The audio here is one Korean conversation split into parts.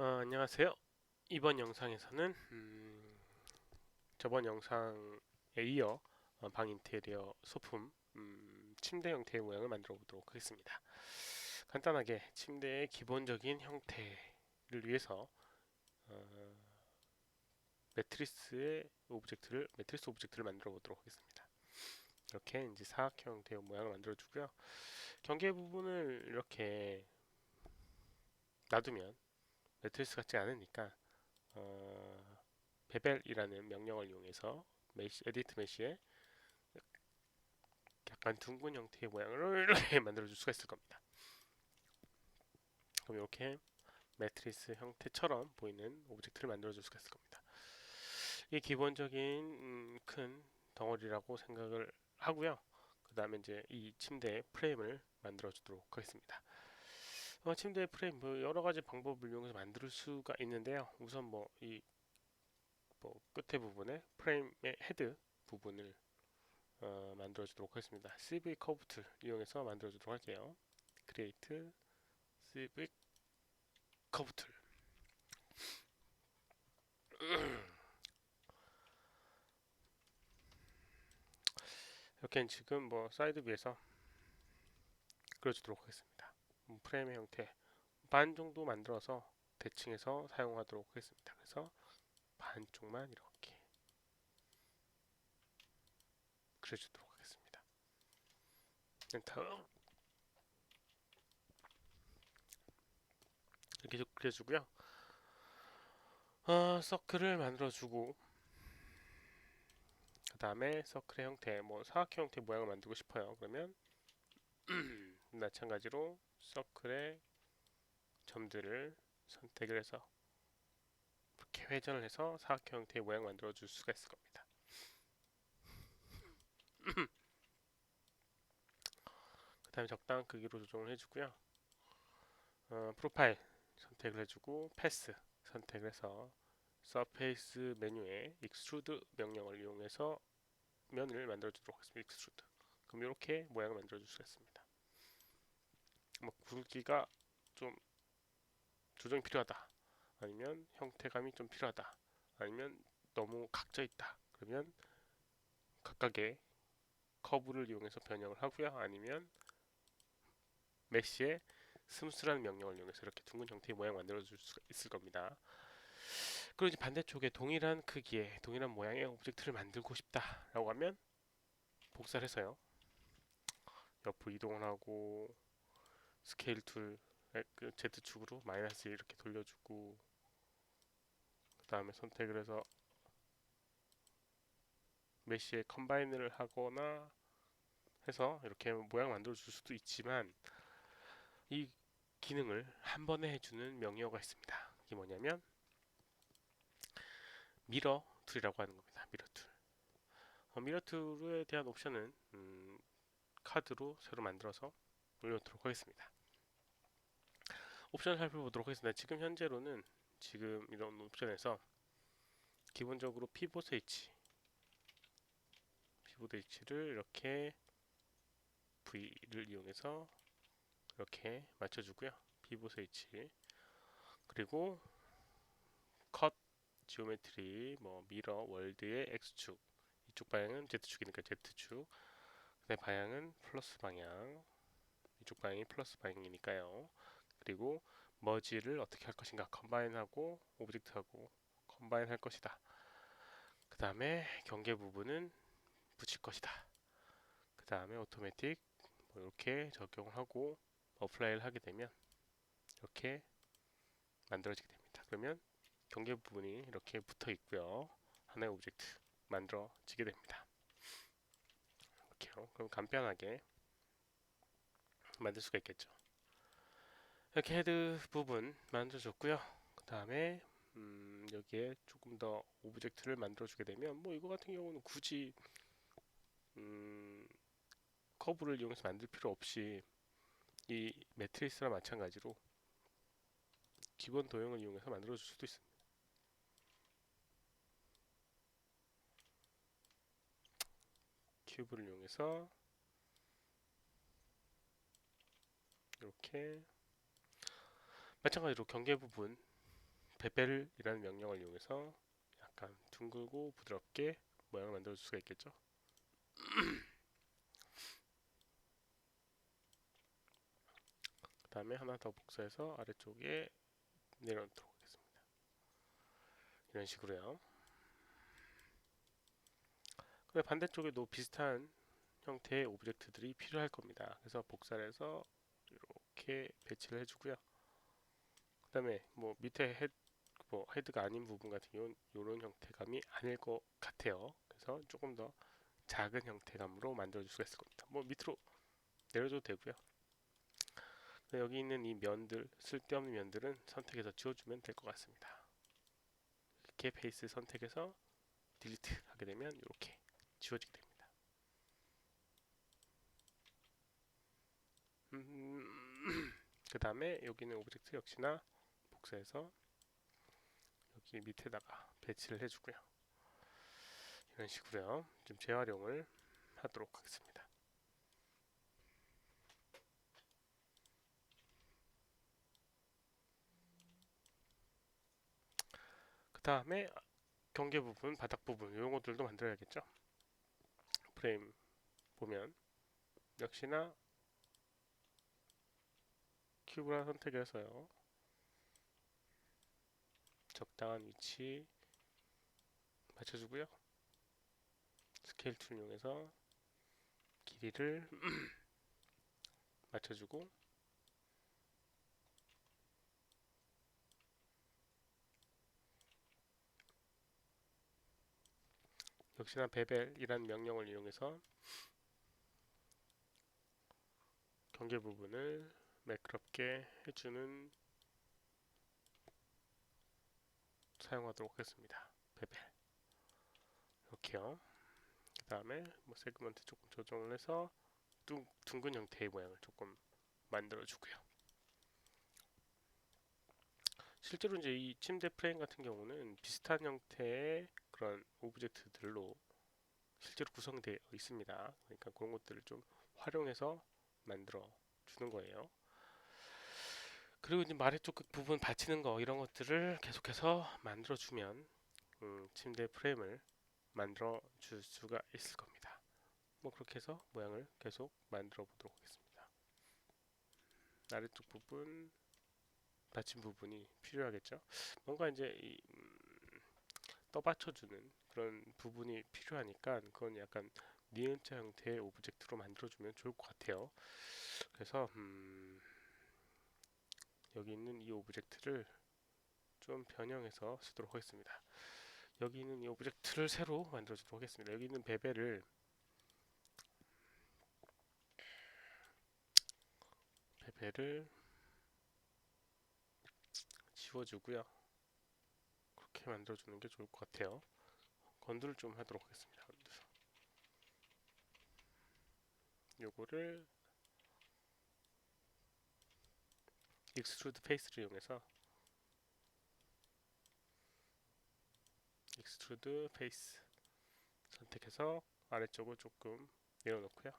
어, 안녕하세요. 이번 영상에서는 음, 저번 영상에 이어 어, 방 인테리어 소품 음, 침대 형태의 모양을 만들어 보도록 하겠습니다. 간단하게 침대의 기본적인 형태를 위해서 어, 매트리스의 오브젝트를 매트리스 오브젝트를 만들어 보도록 하겠습니다. 이렇게 이제 사각형 형태의 모양을 만들어 주고요. 경계 부분을 이렇게 놔두면 매트리스 같지 않으니까 어, 베벨이라는 명령을 이용해서 메시, 에디트 메시에 약간 둥근 형태의 모양을 이렇게 만들어 줄 수가 있을 겁니다. 그럼 이렇게 매트리스 형태처럼 보이는 오브젝트를 만들어 줄 수가 있을 겁니다. 이게 기본적인 음, 큰 덩어리라고 생각을 하고요. 그 다음에 이제 이 침대 프레임을 만들어 주도록 하겠습니다. 어, 침대 프레임 뭐 여러 가지 방법을 이용해서 만들 수가 있는데요. 우선 뭐이뭐 끝에 부분에 프레임의 헤드 부분을 어, 만들어 주도록 하겠습니다. CV 커브 툴 이용해서 만들어 주도록 할게요. 크리에이트 CV 커브 툴 이렇게 지금 뭐 사이드 뷰에서 그려주도록 하겠습니다. 음, 프레임의 형태 반 정도 만들어서 대칭해서 사용하도록 하겠습니다. 그래서 반쪽만 이렇게 그려주도록 하겠습니다. 엔터 이렇게 좀 그려주고요. 어, 서클을 만들어주고 그 다음에 서클의 형태, 뭐 사각형 형태 모양을 만들고 싶어요. 그러면 마찬가지로 서클의 점들을 선택을 해서 이렇게 회전을 해서 사각형 형태의 모양 만들어 줄 수가 있을 겁니다. 그 다음에 적당한 크기로 조정을 해주고요. 어, 프로파일 선택을 해주고 패스 선택을 해서 서페이스 메뉴에 익스트루드 명령을 이용해서 면을 만들어 주도록 하겠습니다. 익스트루드. 그럼 이렇게 모양을 만들어 줄 수가 있습니다. 뭐 굵기가 좀 조정이 필요하다. 아니면 형태감이 좀 필요하다. 아니면 너무 각져 있다. 그러면 각각의 커브를 이용해서 변형을 하고요. 아니면 메시의 스무스라는 명령을 이용해서 이렇게 둥근 형태의 모양 만들어 줄 수가 있을 겁니다. 그리고 이제 반대쪽에 동일한 크기의 동일한 모양의 오브젝트를 만들고 싶다라고 하면 복사를 해서요. 옆으로 이동을 하고 스케일 툴그 Z축으로 마이너스 이렇게 돌려주고 그 다음에 선택을 해서 메시에 컴바인을 하거나 해서 이렇게 모양 만들어 줄 수도 있지만 이 기능을 한 번에 해주는 명령어가 있습니다. 이게 뭐냐면 미러 툴이라고 하는 겁니다. 미러 툴. 어, 미러 툴에 대한 옵션은 음, 카드로 새로 만들어서 올려놓도록 하겠습니다. 옵션을 살펴보도록 하겠습니다. 지금 현재로는 지금 이런 옵션에서 기본적으로 피봇 H 피봇 H를 이렇게 V를 이용해서 이렇게 맞춰주고요. 피봇 H 그리고 컷 지오메트리 뭐 미러 월드의 X축 이쪽 방향은 Z축이니까 Z축 그다음에 방향은 플러스 방향 이쪽 방향이 플러스 방향이니까요. 그리고 머지를 어떻게 할 것인가 컴바인하고 오브젝트하고 컴바인 할 것이다. 그 다음에 경계 부분은 붙일 것이다. 그 다음에 오토매틱 뭐 이렇게 적용을 하고 어플라이를 하게 되면 이렇게 만들어지게 됩니다. 그러면 경계 부분이 이렇게 붙어 있고요. 하나의 오브젝트 만들어지게 됩니다. 이렇게요. 그럼 간편하게 만들 수가 있겠죠 이렇게 헤드 부분 만들어줬고요. 그 다음에 음, 여기에 조금 더 오브젝트를 만들어주게 되면 뭐 이거 같은 경우는 굳이 음, 커브를 이용해서 만들 필요 없이 이 매트리스랑 마찬가지로 기본 도형을 이용해서 만들어 줄 수도 있습니다. 큐브를 이용해서 이렇게 마찬가지로 경계 부분 베벨이라는 명령을 이용해서 약간 둥글고 부드럽게 모양을 만들 수가 있겠죠. 그 다음에 하나 더 복사해서 아래쪽에 내려놓도록 하겠습니다. 이런 식으로요. 근데 반대쪽에도 비슷한 형태의 오브젝트들이 필요할 겁니다. 그래서 복사를 해서 이렇게 배치를 해주고요. 그 다음에 뭐 밑에 헤드, 뭐 헤드가 아닌 부분 같은 경우는 이런 형태감이 아닐 것 같아요. 그래서 조금 더 작은 형태감으로 만들어 줄 수가 있을 겁니다. 뭐 밑으로 내려줘도 되고요. 여기 있는 이 면들, 쓸데없는 면들은 선택해서 지워주면 될 것 같습니다. 이렇게 페이스 선택해서 딜리트 하게 되면 이렇게 지워지게 됩니다. 음, 그 다음에 여기는 오브젝트 역시나 복사해서 여기 밑에다가 배치를 해주고요. 이런 식으로요. 좀 재활용을 하도록 하겠습니다. 그 다음에 경계 부분, 바닥 부분 이런 것들도 만들어야겠죠. 프레임 보면 역시나 큐브라 선택해서요. 적당한 위치 맞춰주고요. 스케일 툴 이용해서 길이를 맞춰주고 역시나 베벨이란 명령을 이용해서 경계 부분을 매끄럽게 해주는 사용하도록 하겠습니다. 베벨 이렇게요. 그 다음에 뭐 세그먼트 조금 조정을 해서 둥, 둥근 형태의 모양을 조금 만들어 주고요. 실제로 이제 이 침대 프레임 같은 경우는 비슷한 형태의 그런 오브젝트들로 실제로 구성되어 있습니다. 그러니까 그런 것들을 좀 활용해서 만들어 주는 거예요. 그리고 이제 아래쪽 그 부분 받치는 거 이런 것들을 계속해서 만들어 주면 음, 침대 프레임을 만들어 줄 수가 있을 겁니다. 뭐 그렇게 해서 모양을 계속 만들어 보도록 하겠습니다. 아래쪽 부분 받침 부분이 필요하겠죠. 뭔가 이제 이, 음, 떠받쳐주는 그런 부분이 필요하니까 그건 약간 니은자 형태의 오브젝트로 만들어주면 좋을 것 같아요. 그래서 음, 여기 있는 이 오브젝트를 좀 변형해서 쓰도록 하겠습니다. 여기 있는 이 오브젝트를 새로 만들어 주도록 하겠습니다. 여기 있는 베벨을 베벨을 지워주고요. 그렇게 만들어 주는 게 좋을 것 같아요. 건두를 좀 하도록 하겠습니다. 요거를 익스트루드 페이스를 이용해서 익스트루드 페이스 선택해서 아래쪽을 조금 내려놓고요.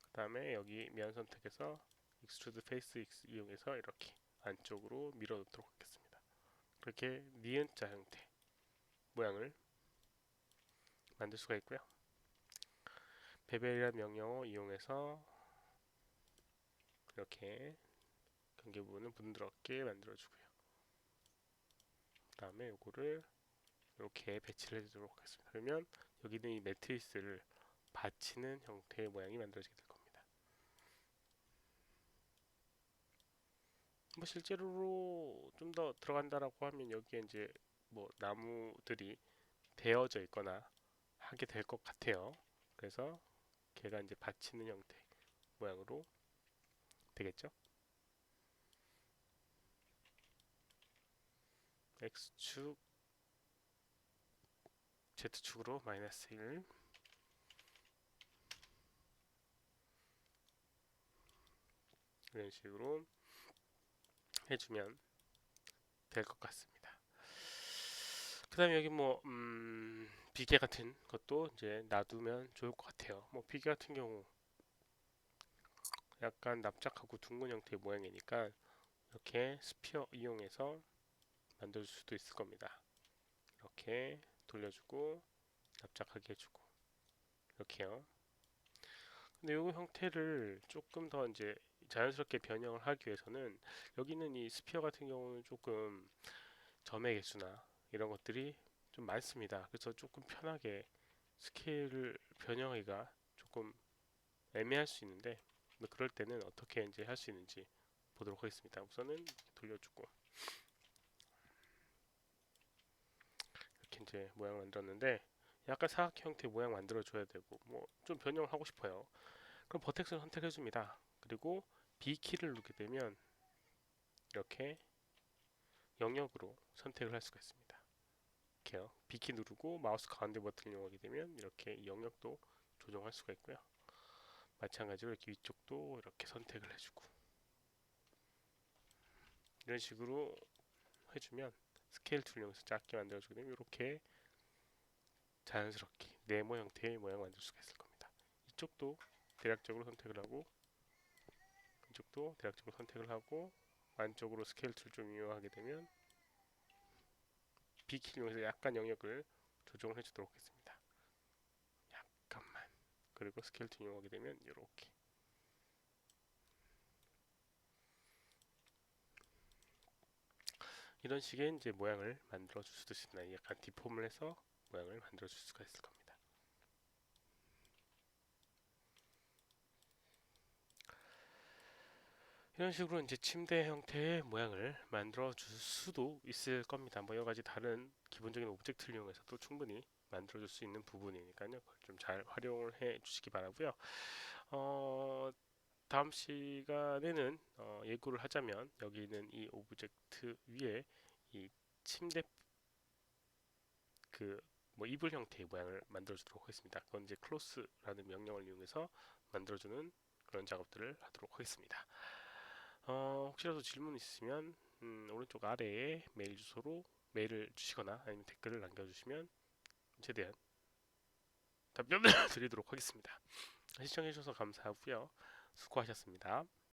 그 다음에 여기 면 선택해서 익스트루드 페이스 이용해서 이렇게 안쪽으로 밀어 놓도록 하겠습니다. 그렇게 니은자 형태 모양을 만들 수가 있고요. 베벨이라는 명령어 이용해서 이렇게 경계 부분을 부드럽게 만들어주고요. 그 다음에 요거를 이렇게 배치를 해주도록 하겠습니다. 그러면 여기는 이 매트리스를 받치는 형태의 모양이 만들어지게 될 겁니다. 뭐 실제로 좀 더 들어간다라고 하면 여기에 이제 뭐 나무들이 되어져 있거나 하게 될 것 같아요. 그래서 걔가 이제 받치는 형태 모양으로 되겠죠. X축 Z축으로 마이너스 1 이런 식으로 해주면 될 것 같습니다. 그 다음에 여기 뭐 음, 비계 같은 것도 이제 놔두면 좋을 것 같아요. 뭐 비계 같은 경우 약간 납작하고 둥근 형태의 모양이니까 이렇게 스피어 이용해서 만들 수도 있을 겁니다. 이렇게 돌려주고 납작하게 해주고 이렇게요. 근데 이 형태를 조금 더 이제 자연스럽게 변형을 하기 위해서는 여기는 이 스피어 같은 경우는 조금 점의 개수나 이런 것들이 좀 많습니다. 그래서 조금 편하게 스케일을 변형하기가 조금 애매할 수 있는데 뭐 그럴 때는 어떻게 이제 할 수 있는지 보도록 하겠습니다. 우선은 돌려주고 이렇게 이제 모양을 만들었는데 약간 사각 형태 모양 만들어 줘야 되고 뭐 좀 변형을 하고 싶어요. 그럼 버텍스를 선택해 줍니다. 그리고 B 키를 누르게 되면 이렇게 영역으로 선택을 할 수가 있습니다. 이렇게요. B 키 누르고 마우스 가운데 버튼을 이용하게 되면 이렇게 이 영역도 조정할 수가 있고요. 마찬가지로 이렇게 위쪽도 이렇게 선택을 해주고 이런 식으로 해주면 스케일 툴 이용해서 작게 만들어주게 되면 이렇게 자연스럽게 네모 형태의 모양을 만들 수가 있을 겁니다. 이쪽도 대략적으로 선택을 하고 이쪽도 대략적으로 선택을 하고 안쪽으로 스케일 툴 좀 이용하게 되면 B키 이용해서 약간 영역을 조정을 해주도록 하겠습니다. 약간만 그리고 스케일 툴 이용하게 되면 이렇게 이런 식의 이제 모양을 만들어 줄 수도 있습니다. 약간 디폼을 해서 모양을 만들어 줄 수가 있을 겁니다. 이런 식으로 이제 침대 형태의 모양을 만들어 줄 수도 있을 겁니다. 뭐 여러 가지 다른 기본적인 오브젝트를 이용해서도 충분히 만들어 줄 수 있는 부분이니까요. 그걸 좀 잘 활용을 해 주시기 바라고요. 어, 다음 시간에는 어, 예고를 하자면 여기 있는 이 오브젝트 위에 이 침대 그 뭐 이불 형태의 모양을 만들어 주도록 하겠습니다. 그건 이제 클로스라는 명령을 이용해서 만들어 주는 그런 작업들을 하도록 하겠습니다. 어, 혹시라도 질문 있으면 음, 오른쪽 아래에 메일 주소로 메일을 주시거나 아니면 댓글을 남겨주시면 최대한 답변을 드리도록 하겠습니다. 시청해주셔서 감사하고요. 수고하셨습니다.